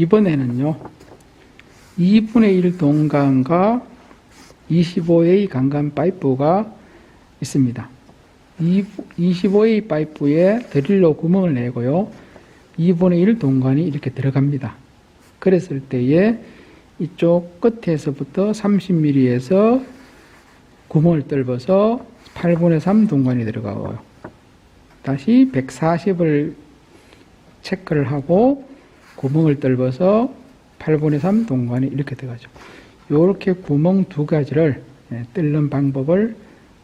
이번에는요, 2분의 1 동간과 25A 강간 파이프가 있습니다. 25A 파이프에 드릴로 구멍을 내고요, 2분의 1 동간이 이렇게 들어갑니다. 그랬을 때에 이쪽 끝에서부터 30mm에서 구멍을 뚫어서 8분의 3 동간이 들어가고요. 다시 140을 체크를 하고 구멍을 뚫어서 8분의 3 동간이 이렇게 들어가죠. 이렇게 구멍 두 가지를 예, 뚫는 방법을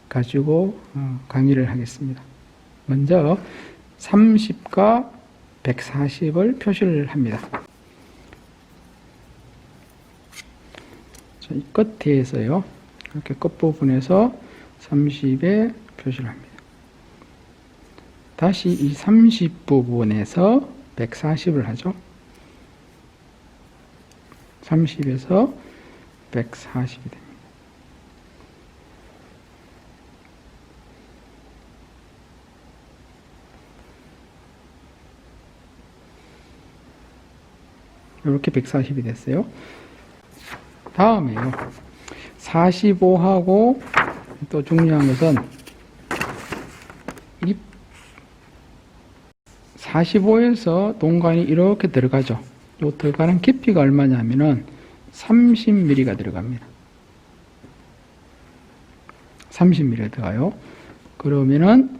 가지고 어, 강의를 하겠습니다. 먼저 30과 140을 표시를 합니다. 자, 이 끝에서요. 이렇게 끝부분에서 30에 표시를 합니다. 다시 이 30 부분에서 140을 하죠. 30에서 140이 됩니다. 이렇게 140이 됐어요. 다음에요. 45하고 또 중요한 것은 이 45에서 동간이 이렇게 들어가죠. 요 들어가는 깊이가 얼마냐면은 30mm가 들어갑니다. 30mm 들어가요. 그러면은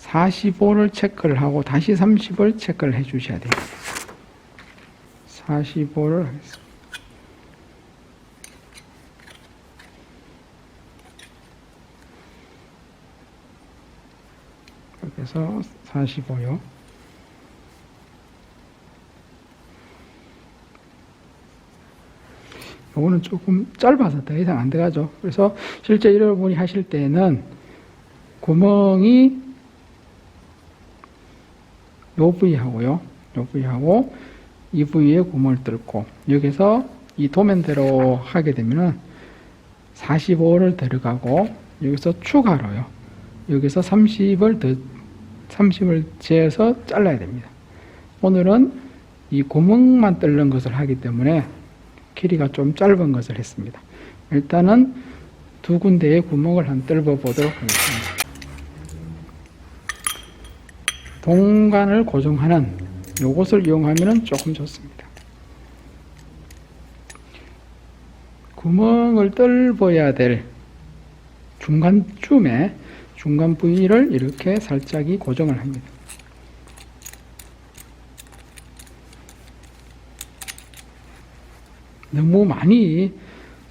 45를 체크를 하고 다시 30을 체크를 해 주셔야 돼요. 45를 하겠습니다. 그래서 45요. 요거는 조금 짧아서 더 이상 안 들어가죠. 그래서 실제 여러분이 하실 때는 구멍이 요 부위하고요. 요 부위하고 이 부위에 구멍을 뚫고 여기서 이 도면대로 하게 되면은 45를 들어가고 여기서 추가로요. 여기서 30을 더 30을 재서 잘라야 됩니다. 오늘은 이 구멍만 뚫는 것을 하기 때문에 길이가 좀 짧은 것을 했습니다. 일단은 두 군데의 구멍을 한 뚫어 보도록 하겠습니다. 동간을 고정하는 요것을 이용하면 조금 좋습니다. 구멍을 뚫어야 될 중간쯤에 중간 부위를 이렇게 살짝이 고정을 합니다. 너무 많이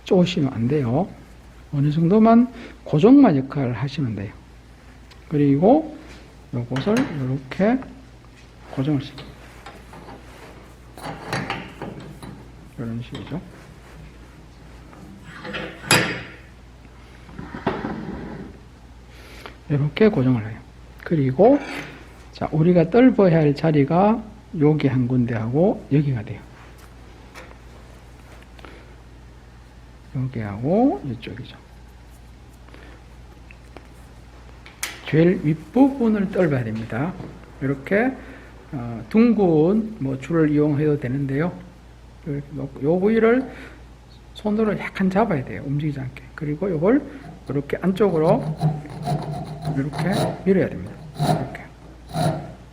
쪼시면 안 돼요. 어느 정도만 고정만 역할을 하시면 돼요. 그리고 요것을 이렇게 고정을 시킵니다. 이런 식이죠. 이렇게 고정을 해요. 그리고 자 우리가 뚫어야 할 자리가 여기 한 군데하고 여기가 돼요. 여기하고 이쪽이죠. 제일 윗부분을 뚫어야 됩니다. 이렇게 어, 둥근 뭐 줄을 이용해도 되는데요. 요 부위를 손으로 약간 잡아야 돼요. 움직이지 않게. 그리고 이걸 이렇게 안쪽으로 이렇게 밀어야 됩니다. 이렇게.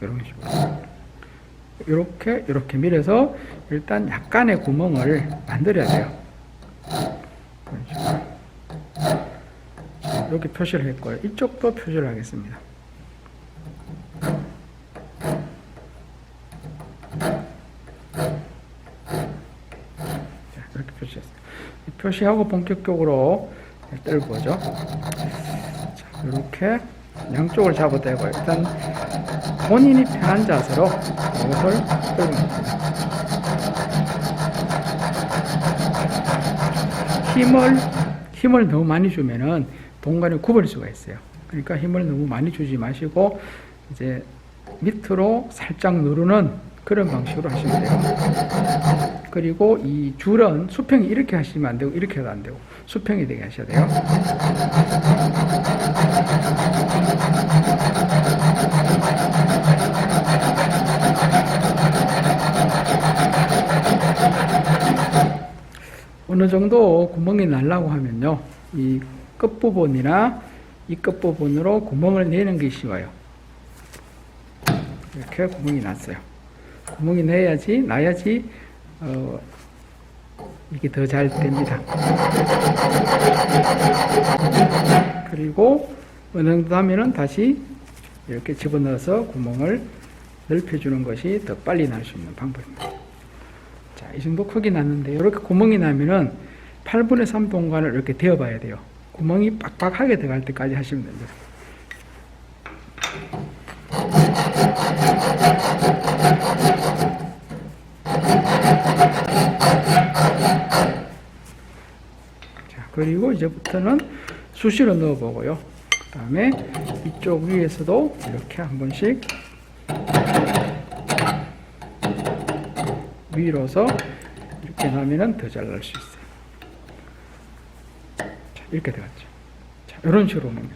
이런 식으로. 이렇게, 이렇게 밀어서 일단 약간의 구멍을 만들어야 돼요. 이런 식으로. 이렇게 표시를 했고요. 이쪽도 표시를 하겠습니다. 자, 이렇게 표시했어요. 이 표시하고 본격적으로 뜰보죠. 자, 이렇게 양쪽을 잡아대고 일단 본인이 편한 자세로 이것을 끌고 힘을 힘을 너무 많이 주면은 동간이 굽을 수가 있어요. 그러니까 힘을 너무 많이 주지 마시고 이제 밑으로 살짝 누르는 그런 방식으로 하시면 돼요. 그리고 이 줄은 수평이 이렇게 하시면 안 되고 이렇게 해도 안 되고 수평이 되게 하셔야 돼요. 어느 정도 구멍이 날라고 하면요. 이 끝부분이나 이 끝부분으로 구멍을 내는 게 쉬워요. 이렇게 구멍이 났어요. 구멍이 내야지, 나야지, 어, 이게 더 잘 됩니다. 그리고 어느 정도 하면은 다시 이렇게 집어넣어서 구멍을 넓혀주는 것이 더 빨리 날 수 있는 방법입니다. 자, 이 정도 크기 났는데 이렇게 구멍이 나면은 8분의 3 동간을 이렇게 대어봐야 돼요. 구멍이 빡빡하게 들어갈 때까지 하시면 됩니다. 자, 그리고 이제부터는 수시로 넣어보고요. 그 다음에 이쪽 위에서도 이렇게 한 번씩 위로서 이렇게 나면은 더 잘 날 수 있어요. 자, 이렇게 들어갔죠. 자, 이런 식으로 넣으면